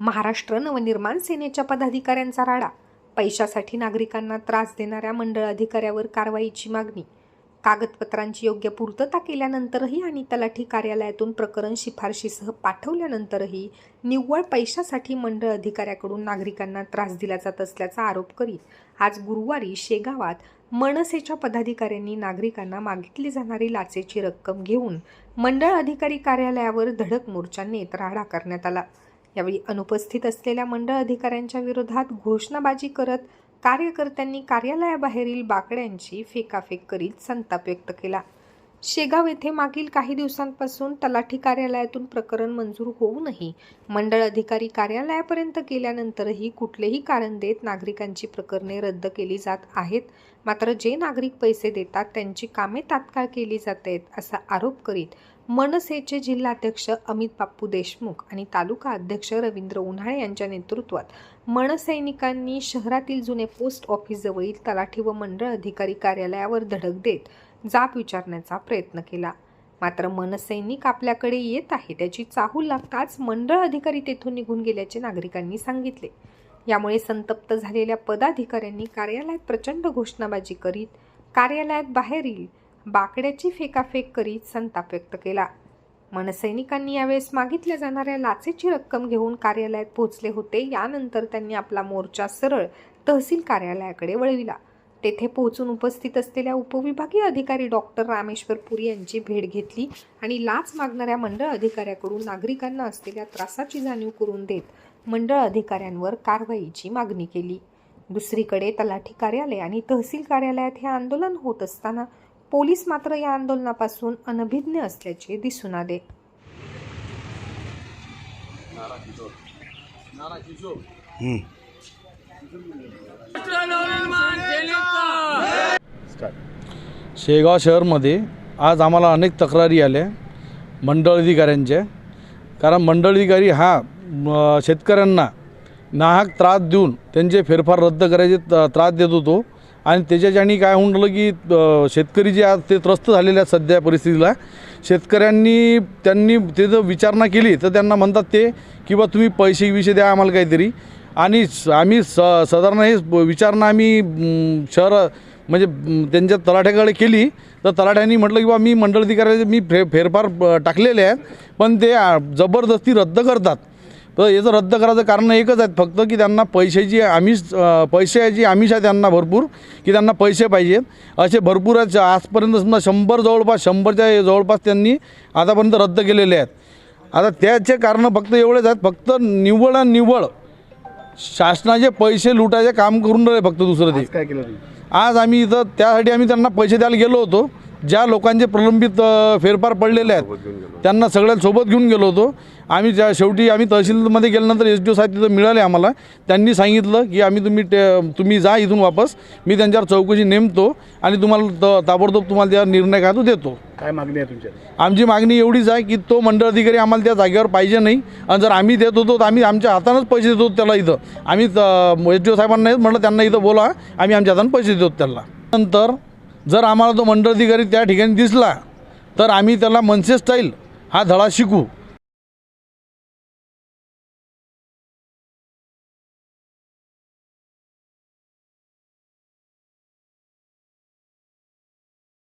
महाराष्ट्र नवनिर्माण सेनेच्या पदाधिकाऱ्यांचा राडा. पैशासाठी नागरिकांना त्रास देणाऱ्या मंडळ अधिकाऱ्यावर कारवाईची मागणी कागदपत्रांची योग्य पूर्तता केल्यानंतरही आणि तलाठी कार्यालयातून प्रकरण शिफारशीसह पाठवल्यानंतरही निव्वळ पैशासाठी मंडळ अधिकाऱ्याकडून नागरिकांना त्रास दिला जात असल्याचा आरोप करीत आज गुरुवारी शेगावात मनसेच्या पदाधिकाऱ्यांनी नागरिकांना मागितली जाणारी लाचेची रक्कम घेऊन मंडळ अधिकारी कार्यालयावर धडक मोर्चा नेत राडा करण्यात आला. यावेळी अनुपस्थित असलेल्या मंडळ अधिकाऱ्यांच्या विरोधात घोषणाबाजी करत कार्यकर्त्यांनी कार्यालयाबाहेरील बाकड्यांची फेकाफेक करीत संताप व्यक्त केला. शेगाव येथे मागील काही दिवसांपासून तलाठी कार्यालयातून प्रकरण मंजूर होऊनही मंडळ अधिकारी कार्यालयापर्यंत गेल्यानंतरही कुठलेही कारण देत नागरिकांची प्रकरणे रद्द केली जात आहेत. मात्र जे नागरिक पैसे देतात त्यांची कामे तात्काळ केली जात आहेत असा आरोप करीत मनसेचे जिल्हाध्यक्ष अमित बाप्पू देशमुख आणि तालुका अध्यक्ष रवींद्र उन्हाळे यांच्या नेतृत्वात मनसैनिकांनी शहरातील जुने पोस्ट ऑफिसजवळील तलाठी व मंडळ अधिकारी कार्यालयावर धडक देत जाब विचारण्याचा प्रयत्न केला. मात्र मनसैनिक आपल्याकडे येत आहे त्याची चाहूल लागताच मंडळ अधिकारी तेथून निघून गेल्याचे नागरिकांनी सांगितले. यामुळे संतप्त झालेल्या पदाधिकाऱ्यांनी कार्यालयात प्रचंड घोषणाबाजी करीत कार्यालयात बाहेरील बाकड्याची फेकाफेक करीत संताप व्यक्त केला. मनसैनिकांनी यावेळेस मागितल्या जाणाऱ्या लाचेची रक्कम घेऊन कार्यालयात पोहोचले होते. यानंतर त्यांनी आपला मोर्चा सरळ तहसील कार्यालयाकडे वळविला. तेथे पोहोचून उपस्थित असलेल्या उपविभागीय अधिकारी डॉक्टर रामेश्वर पुरी यांची भेट घेतली आणि लाच मागणाऱ्या मंडळ अधिकाऱ्याकडून नागरिकांना असलेल्या त्रासाची जाणीव करून देत मंडळ अधिकाऱ्यांवर कारवाईची मागणी केली. दुसरीकडे तलाठी कार्यालय आणि तहसील कार्यालयात हे आंदोलन होत असताना पोलीस मात्र या आंदोलनापासून अनभिज्ञ असल्याचे दिसून आले. शेगाव शहरमध्ये आज आम्हाला अनेक तक्रारी आल्या मंडळ अधिकाऱ्यांच्या. कारण मंडळ अधिकारी हा शेतकऱ्यांना नाहक त्रास देऊन त्यांचे फेरफार रद्द करायचे त्रास देत होतो. आणि त्याच्याच्याने काय होऊन राहिलं की शेतकरी जे आज ते त्रस्त झालेले आहेत सध्या परिस्थितीला शेतकऱ्यांनी त्यांनी ते जर विचारणा केली तर त्यांना म्हणतात ते की बा तुम्ही पैसे विषय द्या आम्हाला काहीतरी. आणि स- आम्ही स साधारण हे विचारणा आम्ही शहर म्हणजे त्यांच्या तलाठ्याकडे केली तर तलाठ्यांनी म्हटलं की बा मी मंडळ अधिकाऱ्याचे मी फे फेरफार टाकलेले आहेत पण ते जबरदस्ती रद्द करतात. तर याचं रद्द करायचं कारण एकच आहेत. फक्त की त्यांना पैशाची आमिष पैशाची आमिष आहे त्यांना भरपूर की त्यांना पैसे पाहिजेत. असे भरपूर आहेत. आजपर्यंत समजा शंभर जवळपास शंभरच्या जवळपास त्यांनी आतापर्यंत रद्द केलेले आहेत. आता त्याचे कारणं फक्त एवढेच आहेत. फक्त निव्वळ आणि निव्वळ शासनाचे पैसे लुटायचे काम करून राहिले फक्त दुसरं ते. काय केलं आज आम्ही इथं त्यासाठी आम्ही त्यांना पैसे द्यायला गेलो होतो. ज्या लोकांचे प्रलंबित फेरफार पडलेले आहेत त्यांना सगळ्यांना सोबत घेऊन गेलो होतो. आम्ही ज्या शेवटी आम्ही तहसीलमध्ये गेल्यानंतर एस डी ओ साहेब तिथं मिळाले आम्हाला. त्यांनी सांगितलं की आम्ही तुम्ही ते तुम्ही जा इथून वापस. मी त्यांच्यावर चौकशी नेमतो आणि तुम्हाला त ताबडतोब तुम्हाला त्या निर्णय काय तो देतो. काय मागणी आहे तुमच्या आमची मागणी एवढीच आहे की तो मंडळ अधिकारी आम्हाला त्या जागेवर पाहिजे नाही. आणि जर आम्ही देत होतो तर आम्ही आमच्या हातानंच पैसे देतो त्याला इथं. आम्ही एस डी ओ साहेबांना म्हटलं त्यांना इथं बोला. आम्ही आमच्या हातानं पैसे देतो त्याला. नंतर जर आम्हाला तो मंडळाधिकारी त्या ठिकाणी दिसला तर आम्ही त्याला मनसे स्टाईल हा धडा शिकू.